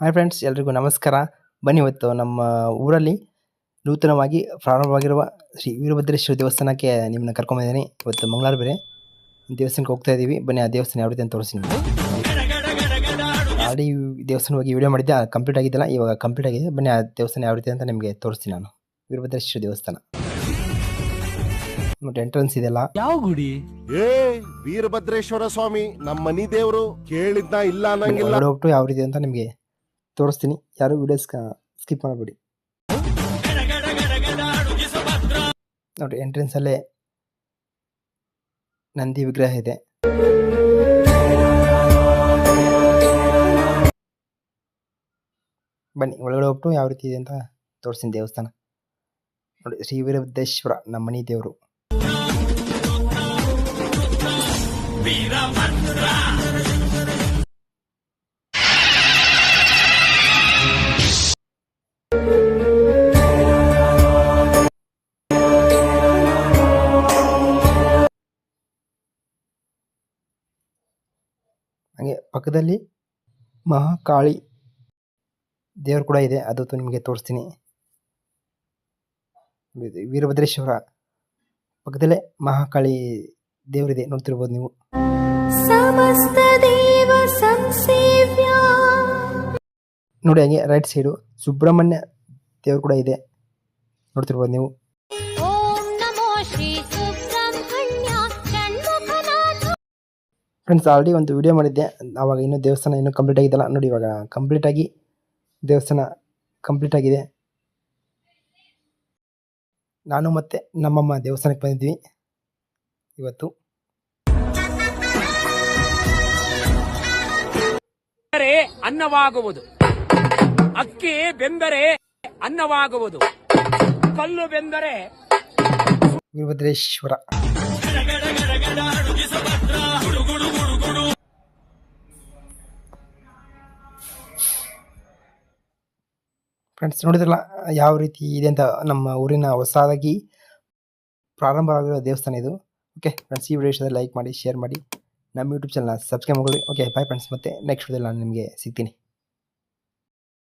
Hi friends ಎಲ್ರಿಗೂ ನಮಸ್ಕಾರ. ಬನ್ನಿ ಇವತ್ತು ನಮ್ಮ ಊರಲ್ಲಿ ನೂತನವಾಗಿ ಪ್ರಾರಂಭವಾಗಿರುವ ಶ್ರೀ ವೀರಭದ್ರೇಶ್ವರ ದೇವಸ್ಥಾನಕ್ಕೆ ನಿಮ್ಮನ್ನ ಕರ್ಕೊಂಬಂದಿದ್ದೀನಿ. ಇವತ್ತು ಮಂಗಳವಾರ ಬೇರೆ. ದೇವಸ್ಥಾನಕ್ಕೆ ಹೋಗ್ತಾ ಇದ್ದೀವಿ ಬನ್ನಿ ಆ ದೇವಸ್ಥಾನ ಯಾವ ರೀತಿ ಅಂತ ತೋರಿಸ್ತೀನಿ ಆಲ್ರೆಡಿ ದೇವಸ್ಥಾನ ಹೋಗಿ ವಿಡಿಯೋ ಮಾಡಿದ್ದೆ ಕಂಪ್ಲೀಟ್ ಆಗಿದ್ದಲ್ಲ ಇವಾಗ ಕಂಪ್ಲೀಟ್ ಆಗಿದೆ. ಬನ್ನಿ ಆ ದೇವಸ್ಥಾನ ಯಾವ ರೀತಿ ಅಂತ ನಿಮಗೆ ತೋರಿಸ್ತೀನಿ ನಾನು. ವೀರಭದ್ರೇಶ್ವರ ದೇವಸ್ಥಾನ. ಮತ್ತು ಎಂಟ್ರೆನ್ಸ್ ಇದೆಲ್ಲ ಯಾವ ಗುಡಿ? ಏ ವೀರಭದ್ರೇಶ್ವರ ಸ್ವಾಮಿ ನಮ್ಮ ಮನಿ ದೇವರು ಕೇಳಿದ್ನ ಇಲ್ಲ ಅನ್ನಂಗಿಲ್ಲ. ಯಾವ ರೀತಿ ಅಂತ ನಿಮಗೆ ತೋರಿಸ್ತೀನಿ. ಯಾರು ವಿಡಿಯೋಸ್ ಸ್ಕಿಪ್ ಮಾಡಬೇಡಿ. ನೋಡಿ ಎಂಟ್ರೆನ್ಸ್ ಅಲ್ಲೇ ನಂದಿ ವಿಗ್ರಹ ಇದೆ. ಬನ್ನಿ, ಒಳಗಡೆ ಹೋಗ್ಬಿಟ್ಟು ಯಾವ ರೀತಿ ಇದೆ ಅಂತ ತೋರಿಸ್ತೀನಿ ದೇವಸ್ಥಾನ. ನೋಡಿ ಶ್ರೀ ವೀರಭದ್ರೇಶ್ವರ ನಮ್ಮ ಮನೆ ದೇವರು. ಹಾಗೆ ಪಕ್ಕದಲ್ಲಿ ಮಹಾಕಾಳಿ ದೇವರು ಕೂಡ ಇದೆ. ಅದು ನಿಮಗೆ ತೋರಿಸ್ತೀನಿ. ವೀರಭದ್ರೇಶ್ವರ ಪಕ್ಕದಲ್ಲೇ ಮಹಾಕಾಳಿ ದೇವರಿದೆ ನೋಡ್ತಿರ್ಬೋದು ನೀವು. ಸಮಸ್ತ ದೇವ ಸಂಸೇವ್ಯ. ನೋಡಿ ಹಂಗೆ ರೈಟ್ ಸೈಡು ಸುಬ್ರಹ್ಮಣ್ಯ ದೇವರು ಕೂಡ ಇದೆ. ನೋಡ್ತಿರ್ಬೋದು ನೀವು. ಓಂ ನಮೋ ಶ್ರೀ ಫ್ರೆಂಡ್ಸ್ ಆಲ್ರೆಡಿ ಒಂದು ವಿಡಿಯೋ ಮಾಡಿದ್ದೆ. ಆವಾಗ ಇನ್ನೂ ದೇವಸ್ಥಾನ ಇನ್ನೂ ಕಂಪ್ಲೀಟ್ ಆಗಿದ್ದಲ್ಲ. ನೋಡಿ ಇವಾಗ ಕಂಪ್ಲೀಟಾಗಿ ದೇವಸ್ಥಾನ ಕಂಪ್ಲೀಟ್ ಆಗಿದೆ. ನಾನು ಮತ್ತು ನಮ್ಮಮ್ಮ ದೇವಸ್ಥಾನಕ್ಕೆ ಬಂದಿದ್ವಿ ಇವತ್ತು. ಅನ್ನವಾಗುವುದು. ಅಕ್ಕಿ ಬೆಂದರೆ ಅನ್ನವಾಗುವುದು. ಕಲ್ಲು ಬೆಂದರೆ ವೀರಭದ್ರೇಶ್ವರ ಫ್ರೆಂಡ್ಸ್, ನೋಡಿದ್ರಲ್ಲ, ಯಾವ ರೀತಿ ಇದೆ ಅಂತ ನಮ್ಮ ಊರಿನ ಹೊಸದಾಗಿ ಪ್ರಾರಂಭವಾಗಿರೋ ದೇವಸ್ಥಾನ ಇದು. ಓಕೆ ಫ್ರೆಂಡ್ಸ್ ಈ ವಿಡಿಯೋ ಇಷ್ಟದಲ್ಲಿ ಲೈಕ್ ಮಾಡಿ ಶೇರ್ ಮಾಡಿ. ನಮ್ಮ ಯೂಟ್ಯೂಬ್ ಚಾನಲ್ನ ಸಬ್ಸ್ಕ್ರೈಬ್ ಮಾಡಿ ಓಕೆ ಬಾಯ್ ಫ್ರೆಂಡ್ಸ್ ಮತ್ತೆ ನೆಕ್ಸ್ಟ್ ವಿಡಿಯೋದಲ್ಲಿ ನಾನು ನಿಮಗೆ ಸಿಗ್ತೀನಿ.